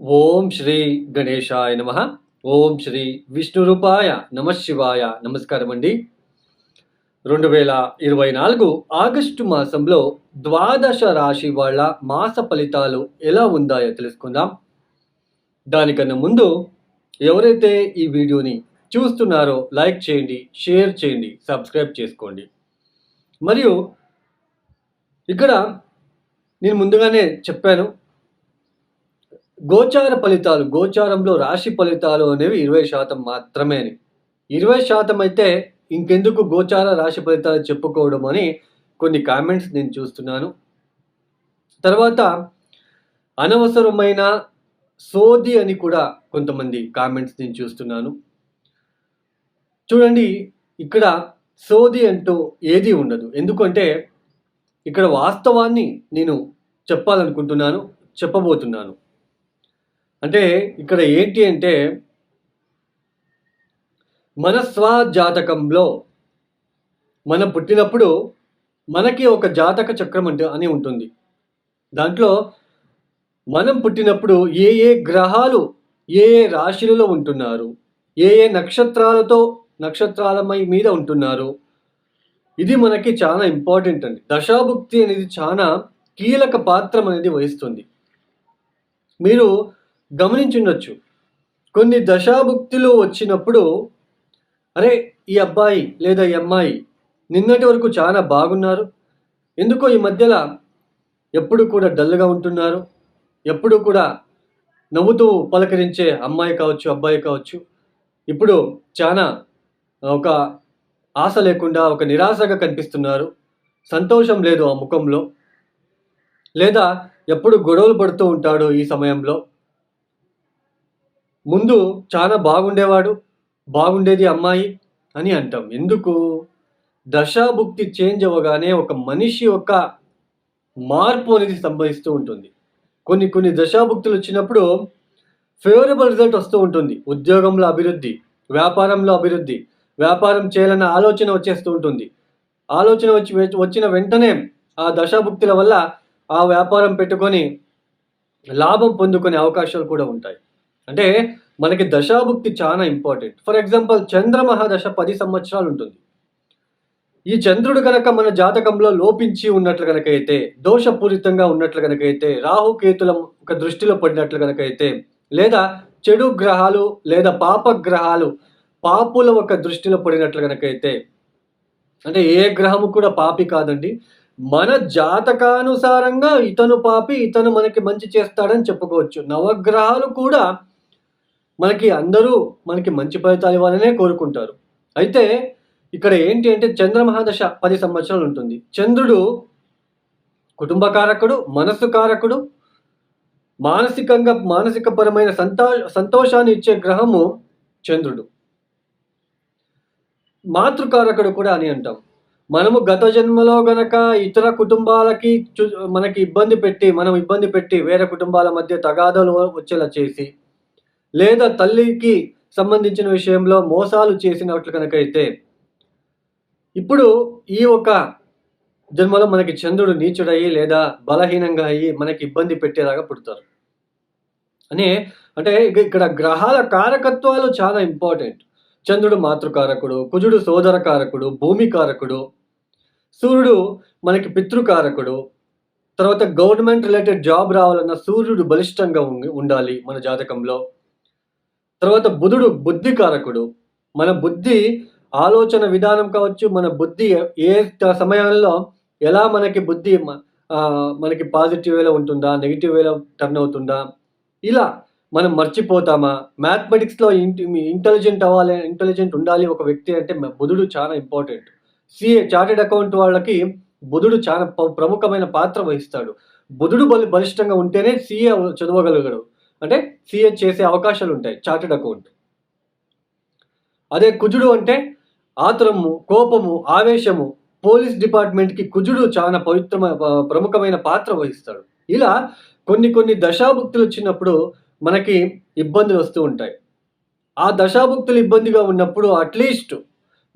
ఓం శ్రీ గణేశాయ నమ. ఓం శ్రీ విష్ణురూపాయ నమశివాయ నమస్కారం అండి రెండు వేల ఇరవై నాలుగు ఆగస్టు మాసంలో ద్వాదశ రాశి వాళ్ళ మాస ఫలితాలు ఎలా ఉందాయో తెలుసుకుందాం. దానికన్నా ముందు ఎవరైతే ఈ వీడియోని చూస్తున్నారో లైక్ చేయండి షేర్ చేయండి సబ్స్క్రైబ్ చేసుకోండి. మరియు ఇక్కడ నేను ముందుగానే చెప్పాను గోచార ఫలితాలు గోచారంలో రాశి ఫలితాలు అనేవి ఇరవై శాతం మాత్రమే అని. ఇరవై శాతం అయితే ఇంకెందుకు గోచార రాశి ఫలితాలు చెప్పుకోవడం అని కొన్ని కామెంట్స్ నేను చూస్తున్నాను. తర్వాత అనవసరమైన సోది అని కూడా కొంతమంది కామెంట్స్ నేను చూస్తున్నాను. చూడండి ఇక్కడ సోది అంటూ ఏది ఉండదు. ఎందుకంటే ఇక్కడ వాస్తవాన్ని నేను చెప్పాలనుకుంటున్నాను చెప్పబోతున్నాను. అంటే ఇక్కడ ఏంటి అంటే మన స్వజాతకంలో మనం పుట్టినప్పుడు మనకి ఒక జాతక చక్రం అంటే అని ఉంటుంది. దాంట్లో మనం పుట్టినప్పుడు ఏ ఏ గ్రహాలు ఏ ఏ రాశులలో ఉంటున్నారు ఏ ఏ నక్షత్రాలతో నక్షత్రాలమై మీద ఉంటున్నారు ఇది మనకి చాలా ఇంపార్టెంట్ అండి. దశాభుక్తి అనేది చాలా కీలక పాత్రం అనేది వహిస్తుంది. మీరు గమనించుండొచ్చు. కొన్ని దశాభుక్తులు వచ్చినప్పుడు అరే ఈ అబ్బాయి లేదా ఈ అమ్మాయి నిన్నటి వరకు చాలా బాగున్నారు. ఎందుకో ఈ మధ్యలో ఎప్పుడు కూడా డల్గా ఉంటున్నారు. ఎప్పుడు కూడా నవ్వుతూ పలకరించే అమ్మాయి కావచ్చు అబ్బాయి కావచ్చు. ఇప్పుడు చాలా ఒక ఆశ లేకుండా ఒక నిరాశగా కనిపిస్తున్నారు. సంతోషం లేదు ఆ ముఖంలో. లేదా ఎప్పుడు గొడవలు పడుతూ ఉంటాడు ఈ సమయంలో. ముందు చాలా బాగుండేవాడు బాగుండేది అమ్మాయి అని అంటాం. ఎందుకు? దశాభుక్తి చేంజ్ అవ్వగానే ఒక మనిషి యొక్క మార్పు అనేది సంభవిస్తూ ఉంటుంది. కొన్ని కొన్ని దశాభుక్తులు వచ్చినప్పుడు ఫేవరబుల్ రిజల్ట్ వస్తూ ఉంటుంది. ఉద్యోగంలో అభివృద్ధి వ్యాపారంలో అభివృద్ధి వ్యాపారం చేయాలన్న ఆలోచన వచ్చేస్తూ ఉంటుంది. ఆలోచన వచ్చి వచ్చిన వెంటనే ఆ దశాభుక్తుల వల్ల ఆ వ్యాపారం పెట్టుకొని లాభం పొందుకునే అవకాశాలు కూడా ఉంటాయి. అంటే మనకి దశాభుక్తి చాలా ఇంపార్టెంట్. ఫర్ ఎగ్జాంపుల్ చంద్రమహాదశ పది సంవత్సరాలు ఉంటుంది. ఈ చంద్రుడు కనుక మన జాతకంలో లోపించి ఉన్నట్లు కనుకైతే అయితే దోషపూరితంగా ఉన్నట్లు కనుకైతే అయితే రాహుకేతుల ఒక దృష్టిలో పడినట్లు కనుకైతే అయితే లేదా చెడు గ్రహాలు లేదా పాప గ్రహాలు పాపుల ఒక దృష్టిలో పడినట్లు కనుకైతే అయితే అంటే ఏ గ్రహము కూడా పాపి కాదండి. మన జాతకానుసారంగా ఇతను పాపి ఇతను మనకి మంచి చేస్తాడని చెప్పుకోవచ్చు. నవగ్రహాలు కూడా మనకి అందరూ మనకి మంచి ఫలితాలు ఇవ్వాలనే కోరుకుంటారు. అయితే ఇక్కడ ఏంటి అంటే చంద్రమహాదశ పది సంవత్సరాలు ఉంటుంది. చంద్రుడు కుటుంబ కారకుడు మనస్సు కారకుడు మానసికంగా మానసిక పరమైన సంతో సంతోషాన్ని ఇచ్చే గ్రహము చంద్రుడు. మాతృకారకుడు కూడా అని అంటాం. మనము గత జన్మలో గనక ఇతర కుటుంబాలకి మనకి ఇబ్బంది పెట్టి మనం ఇబ్బంది పెట్టి వేరే కుటుంబాల మధ్య తగాదాలు వచ్చేలా చేసి లేదా తల్లికి సంబంధించిన విషయంలో మోసాలు చేసినట్లు కనుక అయితే ఇప్పుడు ఈ ఒక జన్మలో మనకి చంద్రుడు నీచుడయ్యి లేదా బలహీనంగా అయ్యి మనకి ఇబ్బంది పెట్టేలాగా పుడతారు. అని అంటే ఇక్కడ గ్రహాల కారకత్వాలు చాలా ఇంపార్టెంట్. చంద్రుడు మాతృకారకుడు కుజుడు సోదర కారకుడు భూమి కారకుడు సూర్యుడు మనకి పితృకారకుడు తర్వాత గవర్నమెంట్ రిలేటెడ్ జాబ్ రావాలన్న సూర్యుడు బలిష్టంగా ఉండాలి మన జాతకంలో. తర్వాత బుధుడు బుద్ధి కారకుడు మన బుద్ధి ఆలోచన విధానం కావచ్చు మన బుద్ధి ఏ సమయంలో ఎలా మనకి బుద్ధి మనకి పాజిటివ్ వేలో ఉంటుందా నెగిటివ్ వేలో టర్న్ అవుతుందా ఇలా మనం మర్చిపోతామా? మ్యాథమెటిక్స్లో ఇంటెలిజెంట్ అవ్వాలి ఇంటెలిజెంట్ ఉండాలి ఒక వ్యక్తి అంటే బుధుడు చాలా ఇంపార్టెంట్. సిఏ చార్టెడ్ అకౌంట్ వాళ్ళకి బుధుడు చాలా ప్రముఖమైన పాత్ర వహిస్తాడు. బుధుడు బలి బలిష్టంగా ఉంటేనే సిఏ చదవగలగడు అంటే సిఏ చేసే అవకాశాలు ఉంటాయి చార్టెడ్ అకౌంట్. అదే కుజుడు అంటే ఆతురము కోపము ఆవేశము పోలీస్ డిపార్ట్మెంట్కి కుజుడు చాలా పవిత్రమైన ప్రముఖమైన పాత్ర వహిస్తాడు. ఇలా కొన్ని కొన్ని దశాభుక్తులు వచ్చినప్పుడు మనకి ఇబ్బందులు వస్తూ ఉంటాయి. ఆ దశాభుక్తులు ఇబ్బందిగా ఉన్నప్పుడు అట్లీస్ట్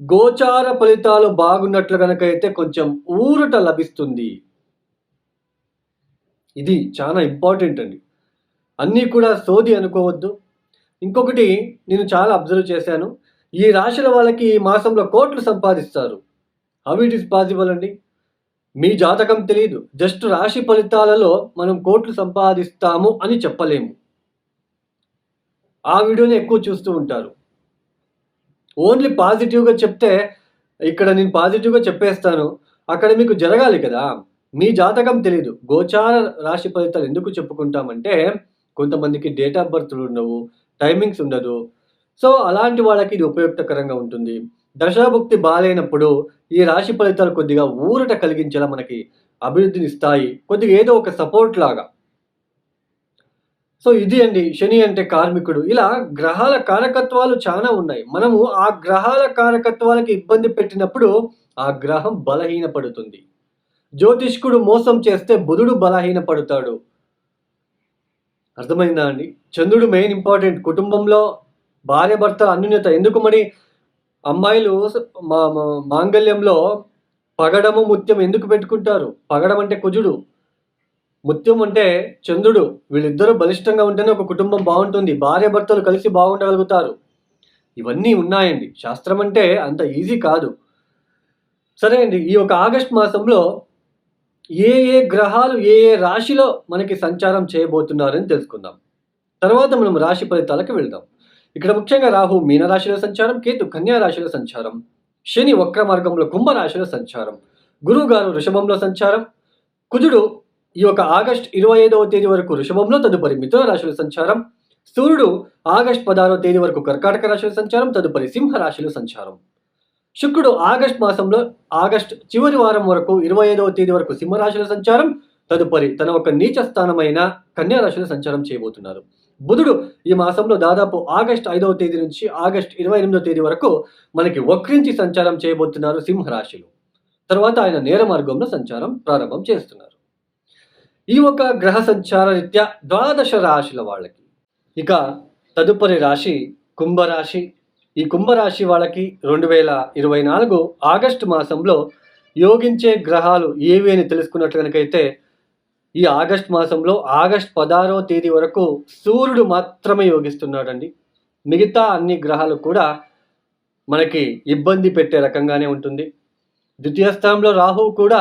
గోచార ఫలితాలు బాగున్నట్లు కనుక అయితే కొంచెం ఊరట లభిస్తుంది. ఇది చాలా ఇంపార్టెంట్ అండి. అన్నీ కూడా సోది అనుకోవద్దు. ఇంకొకటి నేను చాలా అబ్జర్వ్ చేశాను. ఈ రాశుల వాళ్ళకి ఈ మాసంలో కోట్లు సంపాదిస్తారు. హౌ ఇట్ ఈస్ పాసిబుల్ అండి? మీ జాతకం తెలియదు జస్ట్ రాశి ఫలితాలలో మనం కోట్లు సంపాదిస్తాము అని చెప్పలేము. ఆ వీడియోని ఎక్కువ చూస్తూ ఉంటారు. ఓన్లీ పాజిటివ్గా చెప్తే ఇక్కడ నేను పాజిటివ్గా చెప్పేస్తాను. అక్కడ మీకు జరగాలి కదా. మీ జాతకం తెలీదు. గోచార రాశి ఫలితాలు ఎందుకు చెప్పుకుంటామంటే కొంతమందికి డేట్ ఆఫ్ బర్త్లు ఉండవు టైమింగ్స్ ఉండదు. సో అలాంటి వాళ్ళకి ఇది ఉపయుక్తకరంగా ఉంటుంది. దశాభుక్తి బాగాలేనప్పుడు ఈ రాశి ఫలితాలు కొద్దిగా ఊరట కలిగించేలా మనకి అభివృద్ధిని ఇస్తాయి. కొద్దిగా ఏదో ఒక సపోర్ట్ లాగా. సో ఇది అండి. శని అంటే కార్మికుడు. ఇలా గ్రహాల కారకత్వాలు చాలా ఉన్నాయి. మనము ఆ గ్రహాల కారకత్వాలకి ఇబ్బంది పెట్టినప్పుడు ఆ గ్రహం బలహీనపడుతుంది. జ్యోతిష్కుడు మోసం చేస్తే బుధుడు బలహీనపడతాడు. అర్థమైందా అండి? చంద్రుడు మెయిన్ ఇంపార్టెంట్ కుటుంబంలో భార్య భర్త అన్యూన్యత ఎందుకు మరి అమ్మాయిలు మా మాంగళ్యంలో పగడము ముత్యం ఎందుకు పెట్టుకుంటారు? పగడం అంటే కుజుడు. ముత్యం అంటే చంద్రుడు. వీళ్ళిద్దరూ బలిష్టంగా ఉంటేనే ఒక కుటుంబం బాగుంటుంది. భార్య భర్తలు కలిసి బాగుండగలుగుతారు. ఇవన్నీ ఉన్నాయండి. శాస్త్రం అంటే అంత ఈజీ కాదు. సరే అండి ఈ యొక్క ఆగస్ట్ మాసంలో ఏ ఏ గ్రహాలు ఏ ఏ రాశిలో మనకి సంచారం చేయబోతున్నారని తెలుసుకుందాం. తర్వాత మనం రాశి ఫలితాలకు వెళ్దాం. ఇక్కడ ముఖ్యంగా రాహు మీనరాశిలో సంచారం కేతు కన్యా రాశిలో సంచారం శని వక్ర మార్గంలో కుంభరాశిలో సంచారం గురువు గారు వృషభంలో సంచారం కుజుడు ఈ యొక్క ఆగస్ట్ ఇరవై ఐదవ తేదీ వరకు వృషభంలో తదుపరి మిథున రాశిలో సంచారం సూర్యుడు ఆగస్ట్ పదహారవ తేదీ వరకు కర్కాటక రాశిలో సంచారం తదుపరి సింహ రాశిలో సంచారం. శుక్రుడు ఆగస్ట్ మాసంలో ఆగస్ట్ చివరి వారం వరకు ఇరవై ఐదవ తేదీ వరకు సింహరాశిలో సంచారం తదుపరి తన ఒక నీచ స్థానమైన కన్యా రాశిలో సంచారం చేయబోతున్నారు. బుధుడు ఈ మాసంలో దాదాపు ఆగస్ట్ ఐదవ తేదీ నుంచి ఆగస్ట్ ఇరవై ఎనిమిదవ తేదీ వరకు మనకి వక్రించి సంచారం చేయబోతున్నారు సింహరాశిలో. తర్వాత ఆయన నేర మార్గంలో సంచారం ప్రారంభం చేస్తున్నారు. ఈ ఒక గ్రహ సంచార రీత్యా ద్వాదశ రాశుల వాళ్ళకి ఇక తదుపరి రాశి కుంభరాశి ఈ కుంభరాశి వాళ్ళకి రెండు వేల ఇరవై నాలుగు ఆగస్టు మాసంలో యోగించే గ్రహాలు ఏవి అని తెలుసుకున్నట్లు కనుకైతే ఈ ఆగస్ట్ మాసంలో ఆగస్ట్ పదహారో తేదీ వరకు సూర్యుడు మాత్రమే యోగిస్తున్నాడండి. మిగతా అన్ని గ్రహాలు కూడా మనకి ఇబ్బంది పెట్టే రకంగానే ఉంటుంది. ద్వితీయ స్థానంలో రాహువు కూడా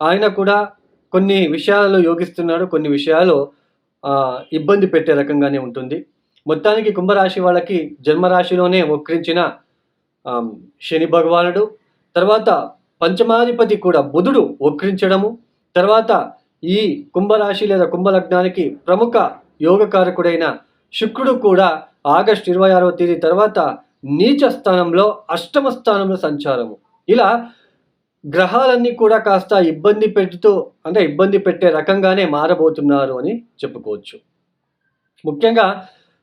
ఆయన కూడా కొన్ని విషయాలు యోగిస్తున్నాడు కొన్ని విషయాలు ఇబ్బంది పెట్టే రకంగానే ఉంటుంది. మొత్తానికి కుంభరాశి వాళ్ళకి జన్మరాశిలోనే వక్రించిన శని భగవానుడు తర్వాత పంచమాధిపతి కూడా బుధుడు వక్రించడము తర్వాత ఈ కుంభరాశి లేదా కుంభలగ్నానికి ప్రముఖ యోగకారకుడైన శుక్రుడు కూడా ఆగస్ట్ ఇరవై ఆరవ తేదీ తర్వాత నీచ స్థానంలో అష్టమ స్థానంలో సంచారము. ఇలా గ్రహాలన్నీ కూడా కాస్త ఇబ్బంది పెడుతూ అంటే ఇబ్బంది పెట్టే రకంగానే మారబోతున్నారు అని చెప్పుకోవచ్చు. ముఖ్యంగా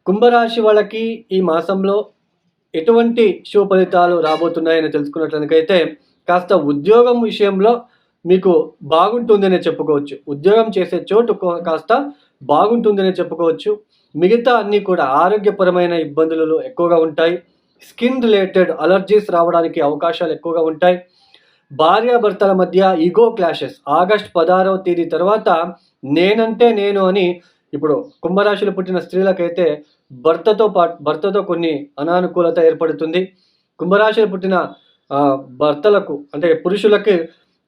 కుంభరాశి వాళ్ళకి ఈ మాసంలో ఎటువంటి శుభ ఫలితాలు రాబోతున్నాయని తెలుసుకున్నట్లయితే కాస్త ఉద్యోగం విషయంలో మీకు బాగుంటుందనే చెప్పుకోవచ్చు. ఉద్యోగం చేసే చోటు కాస్త బాగుంటుందనే చెప్పుకోవచ్చు. మిగతా అన్నీ కూడా ఆరోగ్యపరమైన ఇబ్బందులు ఎక్కువగా ఉంటాయి. స్కిన్ రిలేటెడ్ అలర్జీస్ రావడానికి అవకాశాలు ఎక్కువగా ఉంటాయి. భార్యాభర్తల మధ్య ఈగో క్లాషెస్. ఆగస్ట్ పదహారవ తేదీ తర్వాత నేనంటే నేను అని ఇప్పుడు కుంభరాశిలో పుట్టిన స్త్రీలకైతే భర్తతో పాటు భర్తతో కొన్ని అనానుకూలత ఏర్పడుతుంది. కుంభరాశిలో పుట్టిన భర్తలకు అంటే పురుషులకి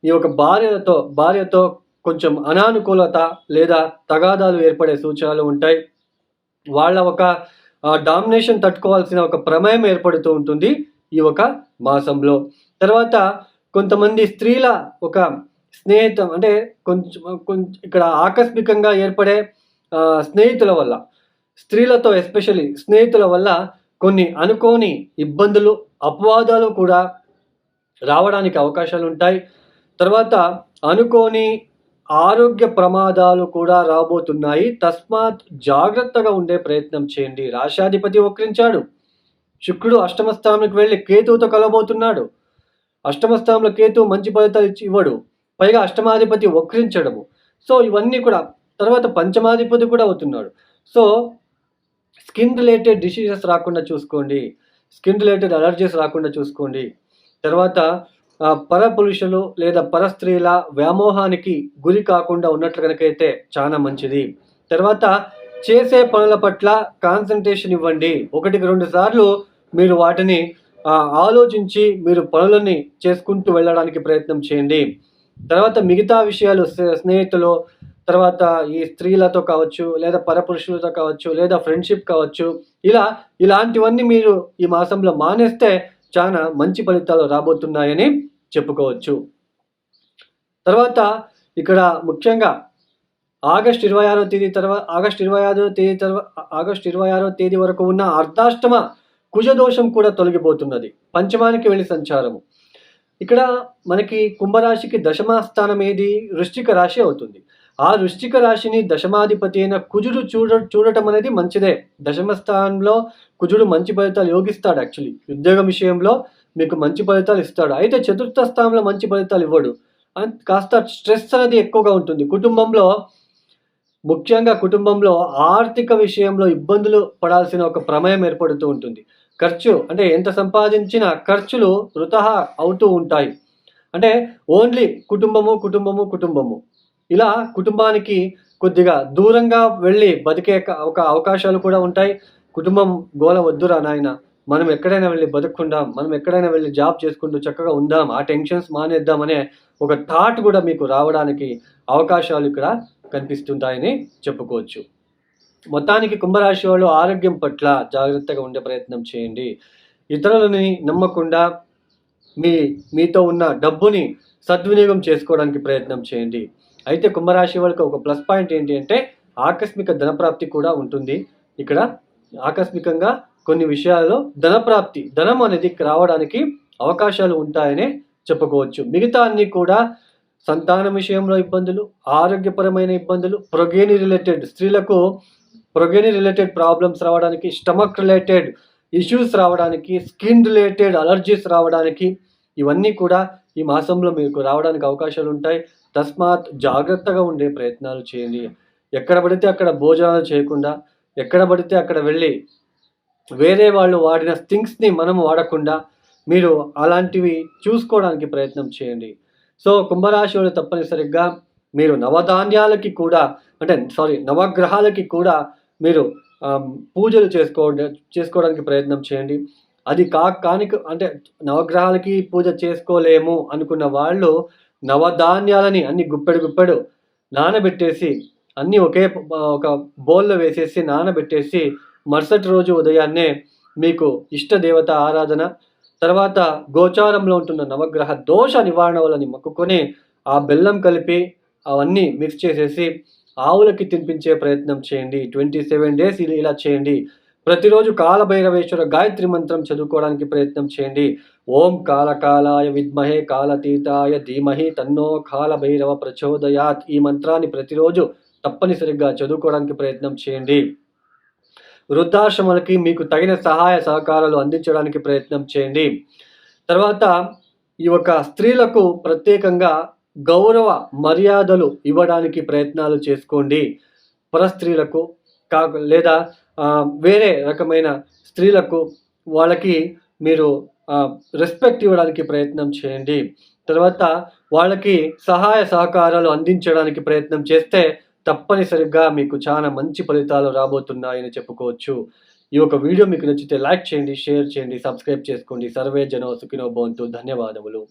ఈ యొక్క భార్యలతో భార్యతో కొంచెం అనానుకూలత లేదా తగాదాలు ఏర్పడే సూచనలు ఉంటాయి. వాళ్ళ ఒక డామినేషన్ తట్టుకోవాల్సిన ఒక ప్రమేయం ఏర్పడుతూ ఉంటుంది ఈ ఒక మాసంలో. తర్వాత కొంతమంది స్త్రీల ఒక స్నేహితం అంటే కొంచెం కొంచెం ఇక్కడ ఆకస్మికంగా ఏర్పడే స్నేహితుల వల్ల స్త్రీలతో ఎస్పెషల్లీ స్నేహితుల వల్ల కొన్ని అనుకోని ఇబ్బందులు అపవాదాలు కూడా రావడానికి అవకాశాలు ఉంటాయి. తర్వాత అనుకోని ఆరోగ్య ప్రమాదాలు కూడా రాబోతున్నాయి. తస్మాత్ జాగ్రత్తగా ఉండే ప్రయత్నం చేయండి. రాశాధిపతి వక్రించాడు. శుక్రుడు అష్టమస్థానంకి వెళ్ళి కేతువుతో కలబోతున్నాడు అష్టమ స్థానంలో మంచి ఫలితాలు ఇచ్చి ఇవ్వడు. పైగా అష్టమాధిపతి వక్రించడము. సో ఇవన్నీ కూడా తర్వాత పంచమాధిపతి కూడా అవుతున్నాడు. సో స్కిన్ రిలేటెడ్ డిసీజెస్ రాకుండా చూసుకోండి. స్కిన్ రిలేటెడ్ అలర్జీస్ రాకుండా చూసుకోండి. తర్వాత పర పురుషులు లేదా పర స్త్రీల వ్యామోహానికి గురి కాకుండా ఉన్నట్లు కనుకైతే చాలా మంచిది. తర్వాత చేసే పనుల పట్ల కాన్సన్ట్రేషన్ ఇవ్వండి. ఒకటికి రెండు సార్లు మీరు వాటిని ఆలోచించి మీరు పనులని చేసుకుంటూ వెళ్ళడానికి ప్రయత్నం చేయండి. తర్వాత మిగతా విషయాలు స్నే- స్నేహితులు తర్వాత ఈ స్త్రీలతో కావచ్చు లేదా పరపురుషులతో కావచ్చు లేదా ఫ్రెండ్షిప్ కావచ్చు ఇలా ఇలాంటివన్నీ మీరు ఈ మాసంలో మానేస్తే చాలా మంచి ఫలితాలు రాబోతున్నాయని చెప్పుకోవచ్చు. తర్వాత ఇక్కడ ముఖ్యంగా ఆగస్ట్ ఇరవై ఆరో తేదీ తర్వాత ఆగస్ట్ ఇరవై ఆరో తేదీ తర్వాత ఆగస్ట్ ఇరవై ఆరో తేదీ వరకు ఉన్న అర్ధాష్టమ కుజదోషం కూడా తొలగిపోతున్నది. పంచమానికి వెళ్ళి సంచారము. ఇక్కడ మనకి కుంభరాశికి దశమ స్థానం ఏది? వృశ్చిక రాశి అవుతుంది. ఆ వృష్టిక రాశిని దశమాధిపతి అయిన కుజుడు చూడ చూడటం అనేది మంచిదే. దశమ స్థానంలో కుజుడు మంచి ఫలితాలు యోగిస్తాడు యాక్చువల్లీ ఉద్యోగం విషయంలో మీకు మంచి ఫలితాలు ఇస్తాడు. అయితే చతుర్థ స్థానంలో మంచి ఫలితాలు ఇవ్వడు. కాస్త స్ట్రెస్ అనేది ఎక్కువగా ఉంటుంది. కుటుంబంలో ముఖ్యంగా కుటుంబంలో ఆర్థిక విషయంలో ఇబ్బందులు పడాల్సిన ఒక ప్రమేయం ఏర్పడుతూ ఉంటుంది. ఖర్చు అంటే ఎంత సంపాదించినా ఖర్చులు వృధా అవుతూ ఉంటాయి. అంటే ఓన్లీ కుటుంబము కుటుంబము కుటుంబము. ఇలా కుటుంబానికి కొద్దిగా దూరంగా వెళ్ళి బతికే ఒక అవకాశాలు కూడా ఉంటాయి. కుటుంబం గోల వద్దురా నాయన. మనం ఎక్కడైనా వెళ్ళి బతుకుందాం మనం ఎక్కడైనా వెళ్ళి జాబ్ చేసుకుంటూ చక్కగా ఉందాం. ఆ టెన్షన్స్ మానేద్దాం అనే ఒక థాట్ కూడా మీకు రావడానికి అవకాశాలు ఇక్కడ కనిపిస్తుంటాయని చెప్పుకోవచ్చు. మొత్తానికి కుంభరాశి వాళ్ళు ఆరోగ్యం పట్ల జాగ్రత్తగా ఉండే ప్రయత్నం చేయండి. ఇతరులని నమ్మకుండా మీ మీతో ఉన్న డబ్బుని సద్వినియోగం చేసుకోవడానికి ప్రయత్నం చేయండి. అయితే కుంభరాశి వాళ్ళకి ఒక ప్లస్ పాయింట్ ఏంటి అంటే ఆకస్మిక ధనప్రాప్తి కూడా ఉంటుంది. ఇక్కడ ఆకస్మికంగా కొన్ని విషయాల్లో ధనప్రాప్తి ధనం అనేది రావడానికి అవకాశాలు ఉంటాయనే చెప్పుకోవచ్చు. మిగతా అన్ని కూడా సంతానం విషయంలో ఇబ్బందులు ఆరోగ్యపరమైన ఇబ్బందులు ప్రొగేని రిలేటెడ్ స్త్రీలకు ప్రొగేని రిలేటెడ్ ప్రాబ్లమ్స్ రావడానికి స్టమక్ రిలేటెడ్ ఇష్యూస్ రావడానికి స్కిన్ రిలేటెడ్ అలర్జీస్ రావడానికి ఇవన్నీ కూడా ఈ మాసంలో మీకు రావడానికి అవకాశాలు ఉంటాయి. తస్మాత్ జాగ్రత్తగా ఉండే ప్రయత్నాలు చేయండి. ఎక్కడ పడితే అక్కడ భోజనాలు చేయకుండా ఎక్కడ పడితే అక్కడ వెళ్ళి వేరే వాళ్ళు వాడిన థింగ్స్ని మనం వాడకుండా మీరు అలాంటివి చూసుకోవడానికి ప్రయత్నం చేయండి. సో కుంభరాశి వాళ్ళు తప్పనిసరిగా మీరు నవధాన్యాలకి కూడా అంటే సారీ నవగ్రహాలకి కూడా మీరు పూజలు చేసుకో చేసుకోవడానికి ప్రయత్నం చేయండి. అది కా కానిక అంటే నవగ్రహాలకి పూజ చేసుకోలేము అనుకున్న వాళ్ళు నవధాన్యాలని అన్ని గుప్పెడు గుప్పెడు నానబెట్టేసి అన్నీ ఒకే ఒక బౌల్లో వేసేసి నానబెట్టేసి మరుసటి రోజు ఉదయాన్నే మీకు ఇష్ట దేవత ఆరాధన తర్వాత గోచారంలో ఉంటున్న నవగ్రహ దోష నివారణ వలని మొక్కుకొని ఆ బెల్లం కలిపి అవన్నీ మిక్స్ చేసేసి ఆవులకి తినిపించే ప్రయత్నం చేయండి. ట్వంటీ సెవెన్ డేస్ ఇలా చేయండి. ప్రతిరోజు కాలభైరవేశ్వర గాయత్రి మంత్రం చదువుకోవడానికి ప్రయత్నం చేయండి. ఓం కాలకాలాయ విద్మహే కాలతీతాయ ధీమహి తన్నో కాలభైరవ ప్రచోదయాత్ ఈ మంత్రాన్ని ప్రతిరోజు తప్పనిసరిగా చదువుకోవడానికి ప్రయత్నం చేయండి. వృద్ధాశ్రమాలకి మీకు తగిన సహాయ సహకారాలు అందించడానికి ప్రయత్నం చేయండి. తర్వాత ఈ యొక్క స్త్రీలకు ప్రత్యేకంగా గౌరవ మర్యాదలు ఇవ్వడానికి ప్రయత్నాలు చేసుకోండి. పరస్త్రీలకు కా లేదా వేరే రకమైన స్త్రీలకు వాళ్ళకి మీరు రెస్పెక్ట్ ఇవ్వడానికి ప్రయత్నం చేయండి. తర్వాత వాళ్ళకి సహాయ సహకారాలు అందించడానికి ప్రయత్నం చేస్తే తప్పనిసరిగా మీకు చాలా మంచి ఫలితాలు రాబోతున్నాయని చెప్పుకోవచ్చు. ఈ యొక్క వీడియో మీకు నచ్చితే లైక్ చేయండి షేర్ చేయండి సబ్స్క్రైబ్ చేసుకోండి. సర్వే జనో సుఖినో భవంతు. ధన్యవాదములు.